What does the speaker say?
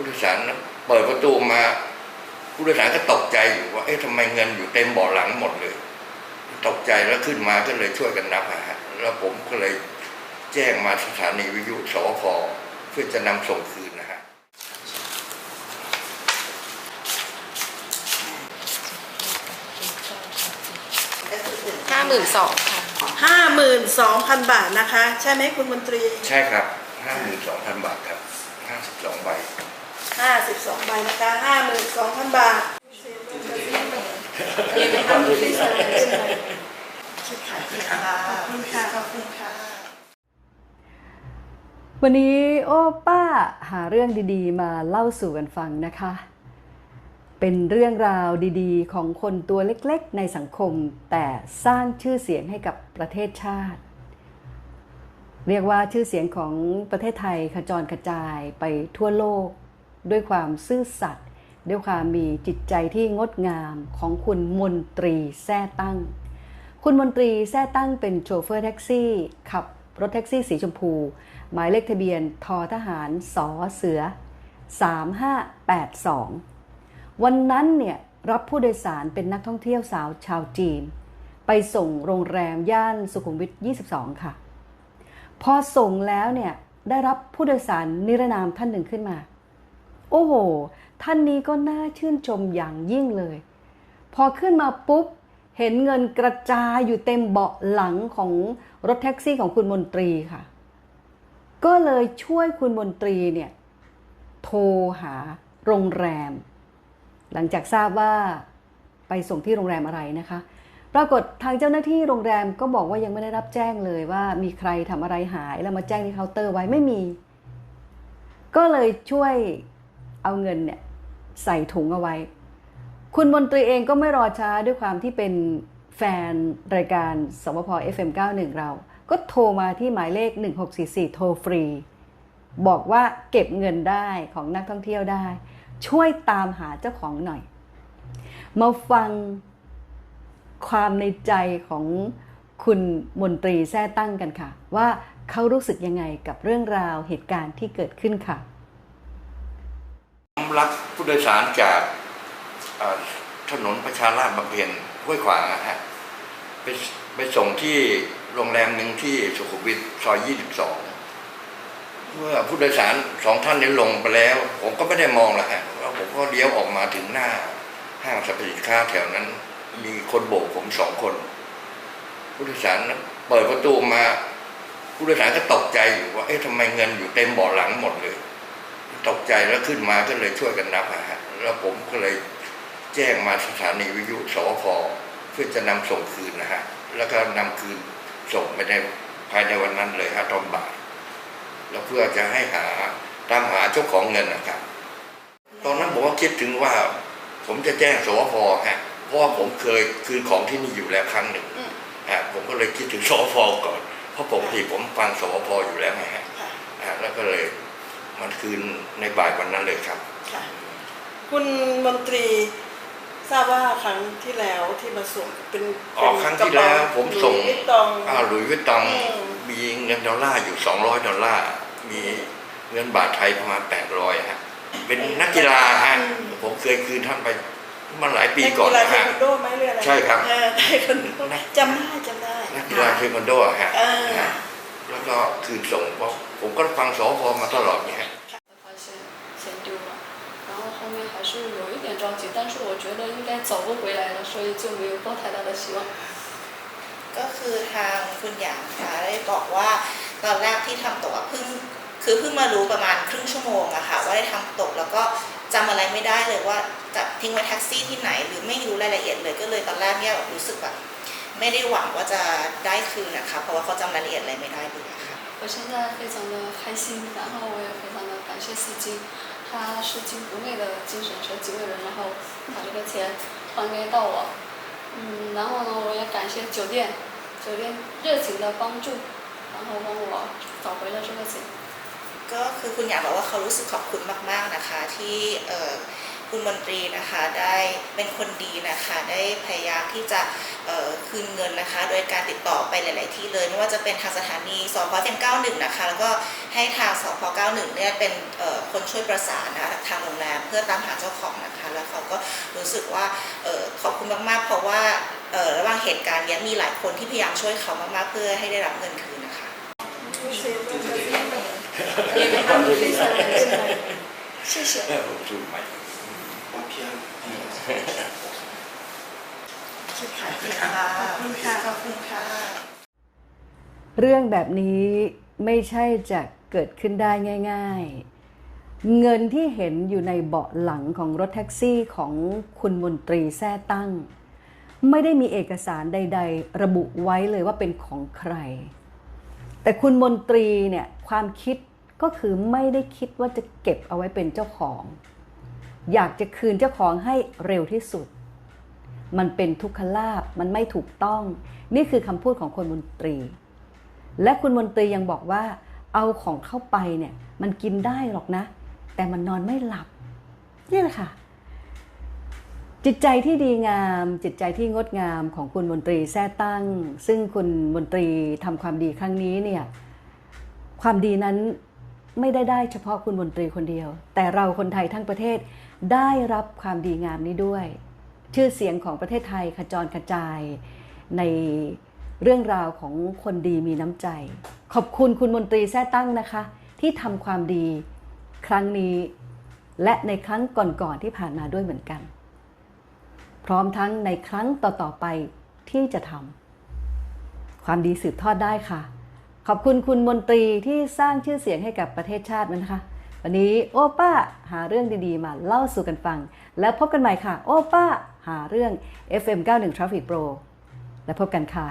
ผู้โดยสารเปิดประตูมาผู้โดยสารก็ตกใจอยู่ว่าเอ๊ะทำไมเงินอยู่เต็มเบาะหลังหมดเลย ตกใจแล้วขึ้นมาก็เลยช่วยกันนับอะฮะแล้วผมก็เลยแจ้งมาสถานีวิทยุสวพเพื่อจะนำส่งคืนนะฮะห้าหมื่นสองค่ะห้าหมื่นสองพันบาทนะคะ ใช่ไหมคุณมนตรี ใช่ครับห้าหมื่นสองพันบาทครับห้าสิบสองใบ ห้าสิบสองใบนะคะห้าหมื่นสองพันบาทขอบคุณค่ะขอบคุณค่ะ วันนี้โอ้ป้าหาเรื่องดีๆ มาเล่าสู่กันฟังนะคะ เป็นเรื่องราวดีๆ ของคนตัวเล็กๆ ในสังคม แต่สร้างชื่อเสียงให้กับประเทศชาติเรียกว่าชื่อเสียงของประเทศไทยขจรกระจายไปทั่วโลก ด้วยความซื่อสัตย์ด้วยความมีจิตใจที่งดงามของคุณมนตรีแท้ตั้ง คุณมนตรีแท้ตั้งเป็นโชเฟอร์แท็กซี่ ขับรถแท็กซี่สีชมพู หมายเลขทะเบียนทอทหารสอเสือ 3582 วันนั้นเนี่ยรับผู้โดยสารเป็นนักท่องเที่ยวสาวชาวจีน ไปส่งโรงแรมย่านสุขุมวิท 22 ค่ะ พอส่งแล้วเนี่ยได้รับผู้โดยสารนิรนามท่านหนึ่งขึ้นมา โอ้โห ท่านนี้ก็น่าชื่นชมอย่างยิ่งเลย พอขึ้นมาปุ๊บ เห็นเงินกระจายอยู่เต็มเบาะหลังของรถแท็กซี่ของคุณมนตรีค่ะ ก็เลยช่วยคุณมนตรีเนี่ย โทรหาโรงแรม หลังจากทราบว่าไปส่งที่โรงแรมอะไรนะคะ ปรากฏทางเจ้าหน้าที่โรงแรมก็บอกว่ายังไม่ได้รับแจ้งเลยว่ามีใครทำอะไรหายแล้วมาแจ้งที่เคาน์เตอร์ไว้ไม่มี ก็เลยช่วย เอาเงินเนี่ยใส่ถุงเอาไว้ คุณมนตรีเองก็ไม่รอช้าด้วยความที่เป็นแฟนรายการสวพ FM91 เรา ก็โทรมาที่หมายเลข 1644 โทรฟรี บอกว่าเก็บเงินได้ของนักท่องเที่ยวได้ ช่วยตามหาเจ้าของหน่อย มาฟังความในใจของคุณมนตรีแท้ตั้งกันค่ะ ว่าเขารู้สึกยังไงกับเรื่องราวเหตุการณ์ที่เกิดขึ้นค่ะ รับผู้โดยสารจากถนนประชาราษฎร์บำเพ็ญห้วยขวางนะฮะไปไปส่งที่โรงแรมหนึ่งที่สุขุมวิทซอย 22 เมื่อผู้โดยสารสองท่านนี้ลงไปแล้ว ผมก็ไม่ได้มองละฮะแล้วผมก็เลี้ยวออกมาถึงหน้าห้างสรรพสินค้าแถวนั้น มีคนโบกผมสองคน ผู้โดยสารเปิดประตูมา ผู้โดยสารก็ตกใจอยู่ว่าเอ๊ะทำไมเงินอยู่เต็มเบาะหลังหมดเลย ตกใจแล้วขึ้นมาก็เลยช่วยกันนับอะฮะแล้วผมก็เลยแจ้งมาสถานีวิทยุสวพเพื่อจะนำส่งคืนนะฮะแล้วก็นำคืนส่งไปในภายในวันนั้นเลยฮะตอนบ่ายแล้วเพื่อจะให้หาตามหาเจ้าของเงินนะครับ ตอนนั้นผมก็คิดถึงว่า ผมจะแจ้งสวพฮะเพราะว่าผมเคยคืนของที่นี่อยู่แล้วครั้งหนึ่งอืมฮะผมก็เลยคิดถึงสวพก่อน เพราะปกติผมฟังสวพอยู่แล้วไงฮะค่ะอ่าแล้วก็เลย มันคืนในบ่ายวันนั้นเลยครับ ค่ะ คุณมนตรีทราบว่าครั้งที่แล้วที่มาส่งเป็นอ๋อครั้งที่แล้วผมส่งหลุยส์วิตตองอ้าวหลุยส์วิตตองอืมมีเงินดอลลาร์อยู่ 200 ดอลลาร์ มีเงินบาทไทยประมาณ 800ฮะเป็นนักกีฬาฮะผมเคยคืนท่านไปมาหลายปีก่อนนันะกีฬาเทฮะควันโดไหมหรืออะไรใช่ครับเออเทควันโดจำได้จำได้นักกีฬาเทควันโดอะฮะเออฮะแล้วก็คืนส่งเพราะผมก็ฟังสพมาตลอดเนี่ย 但是我觉得应该走不回来了，所以就没有抱太大的希望。 ก็คือทางคุณหยางค่ะได้บอกว่าตอนแรกที่ทำตกอะเพิ่งคือเพิ่งมารู้ประมาณครึ่งชั่วโมงอะค่ะว่าได้ทำตกแล้วก็จำอะไรไม่ได้เลยว่าจะทิ้งไว้แท็กซี่ที่ไหน หรือไม่รู้รายละเอียดเลยก็เลยตอนแรกเนี่ยรู้สึกแบบไม่ได้หวังว่าจะได้คืนนะคะเพราะว่าเขาจำรายละเอียดอะไรไม่ได้เลยอะค่ะ 我现在非常的开心，然后我也非常的感谢司机，他是尽国内的精神舍己为人，然后 把这个钱还给到我。嗯，然后呢，我也感谢酒店，酒店热情的帮助，然后帮我找回了这个钱。 ก็คือคุณหยางบอกว่าเขารู้สึกขอบคุณมากๆนะคะ ที่เอ่อ คุณมนตรีนะคะได้เป็นคนดีนะคะได้พยายามที่จะคืนเงินนะคะ โดยการติดต่อไปหลาย ๆ ที่เลยไม่ว่าจะเป็นทางสถานีสพเป็น91นะคะแล้วก็ให้ทางสพ91เนี่ยเป็นคนช่วยประสานนะคะทางโรงแรมเพื่อตามหาเจ้าของนะคะ แล้วเขาก็รู้สึกว่าออขอบคุณมาก ๆ เพราะว่าระหว่างเหตุการณ์นี้มีหลายคนที่พยายามช่วยเขามาก ๆ เพื่อให้ได้รับเงินคืนนะคะ谢谢。 ขอบคุณค่ะขอบคุณค่ะขอบคุณค่ะ เรื่องแบบนี้ไม่ใช่จะเกิดขึ้นได้ง่าย ๆ เงินที่เห็นอยู่ในเบาะหลังของรถแท็กซี่ของคุณมนตรีแท้ตั้ง ไม่ได้มีเอกสารใด ๆ ระบุไว้เลยว่าเป็นของใคร แต่คุณมนตรีเนี่ยความคิดก็คือไม่ได้คิดว่าจะเก็บเอาไว้เป็นเจ้าของ อยากจะคืนเจ้าของให้เร็วที่สุด มันเป็นทุกขลาบมันไม่ถูกต้อง นี่คือคำพูดของคนมนตรี และคุณมนตรียังบอกว่า เอาของเข้าไปเนี่ยมันกินได้หรอกนะ แต่มันนอนไม่หลับ นี่แหละค่ะ จิตใจที่ดีงาม จิตใจที่งดงามของคุณมนตรีแท้ตั้ง ซึ่งคุณมนตรีทำความดีครั้งนี้เนี่ยความดีนั้นไม่ได้ได้เฉพาะคุณมนตรีคนเดียว แต่เราคนไทยทั้งประเทศ ได้รับความดีงามนี้ด้วย ชื่อเสียงของประเทศไทยขจรกระจายในเรื่องราวของคนดีมีน้ำใจ ขอบคุณคุณมนตรีแท้ตั้งนะคะ ที่ทำความดีครั้งนี้ และในครั้งก่อนๆที่ผ่านมาด้วยเหมือนกัน พร้อมทั้งในครั้งต่อๆไปที่จะทำความดีสืบทอดได้ค่ะ ขอบคุณคุณมนตรีที่สร้างชื่อเสียงให้กับประเทศชาตินะคะ วันนี้โอป้าหาเรื่องดีๆ มาเล่าสู่กันฟัง แล้วพบกันใหม่ค่ะ โอป้าหาเรื่อง FM 91 Traffic Pro แล้วพบกันค่ะ